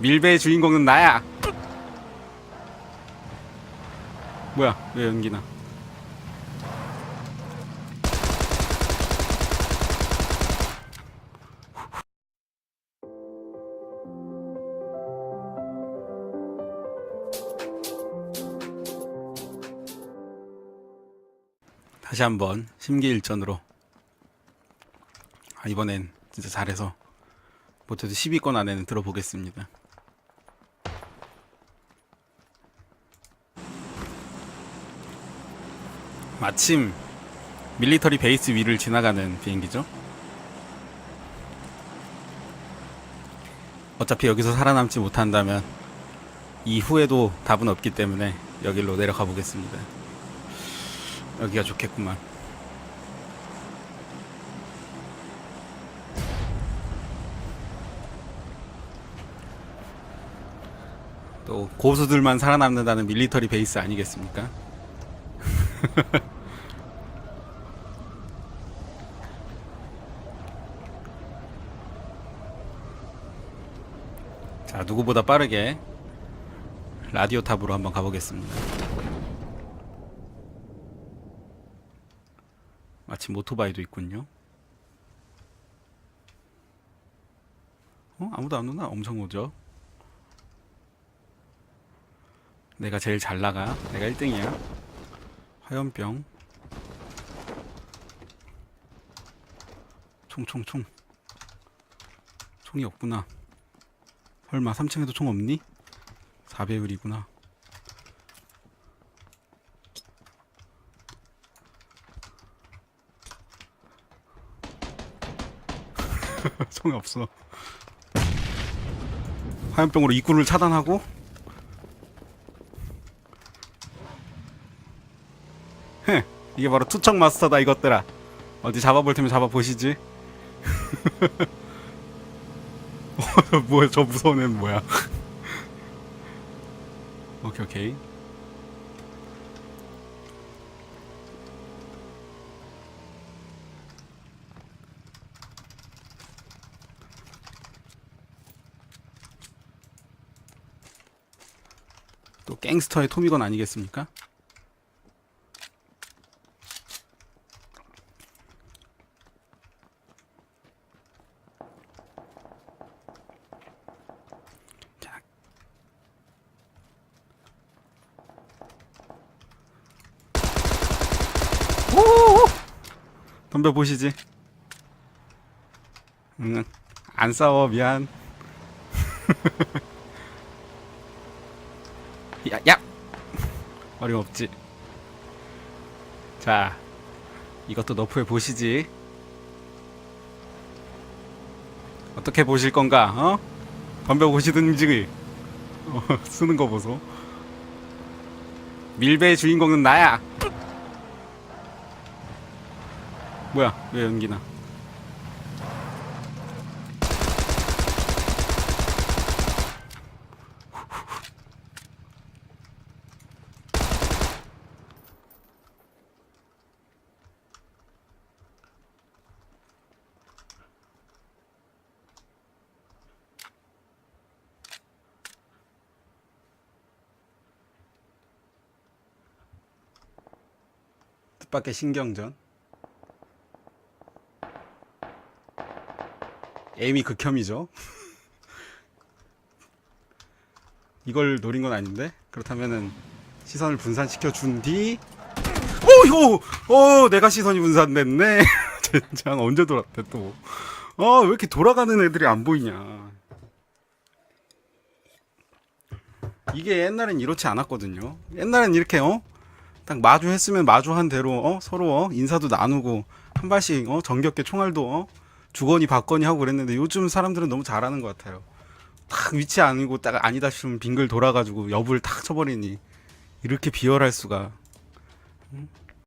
밀배의 주인공은 나야. 뭐야? 왜 연기나? 다시 한번 심기일전으로 아, 이번엔 진짜 잘해서 못해도 10위권 안에는 들어보겠습니다. 마침 밀리터리 베이스 위를 지나가는 비행기죠. 어차피 여기서 살아남지 못한다면 이후에도 답은 없기 때문에 여기로 내려가 보겠습니다. 여기가 좋겠구만. 또 고수들만 살아남는다는 밀리터리 베이스 아니겠습니까? 자, 누구보다 빠르게 라디오 탑으로 한번 가보겠습니다. 마침 오토바이도 있군요. 어? 아무도 안 오나? 엄청 오죠? 내가 제일 잘 나가. 내가 1등이야. 화염병. 총, 총, 총. 총이 없구나. 설마 3층에도 총 없니? 4배율이구나. 총이 없어. 화염병으로 입구를 차단하고 헤, 이게 바로 투척 마스터다 이것들아. 어디 잡아볼 테면 잡아보시지. 어, 뭐야 저 무서운 애는 뭐야. 오케이 오케이. 또 갱스터의 토미건 아니겠습니까? 덤벼 보시지. 응, 안 싸워 미안. 야, 야! 어림없지. 자, 이것도 너프해 보시지. 어떻게 보실 건가, 어? 덤벼 보시든지, 어, 쓰는 거 보소. 밀배의 주인공은 나야! 뭐야, 왜 연기나? 뜻밖의 신경전. 에임이 극혐이죠. 이걸 노린 건 아닌데 그렇다면은 시선을 분산시켜 준 뒤. 오효, 어 내가 시선이 분산됐네. 젠장 언제 돌았대 또. 어왜 이렇게 돌아가는 애들이 안 보이냐. 이게 옛날엔 이렇지 않았거든요. 옛날엔 이렇게 어? 딱 마주했으면 마주한 대로 어? 서로 어? 인사도 나누고 한 발씩 어? 정겹게 총알도 어? 주거니 받거니 하고 그랬는데 요즘 사람들은 너무 잘하는 것 같아요. 딱 위치 아니고 딱 아니다 싶으면 빙글 돌아가지고 여부를 탁 쳐버리니 이렇게 비열할 수가. 응?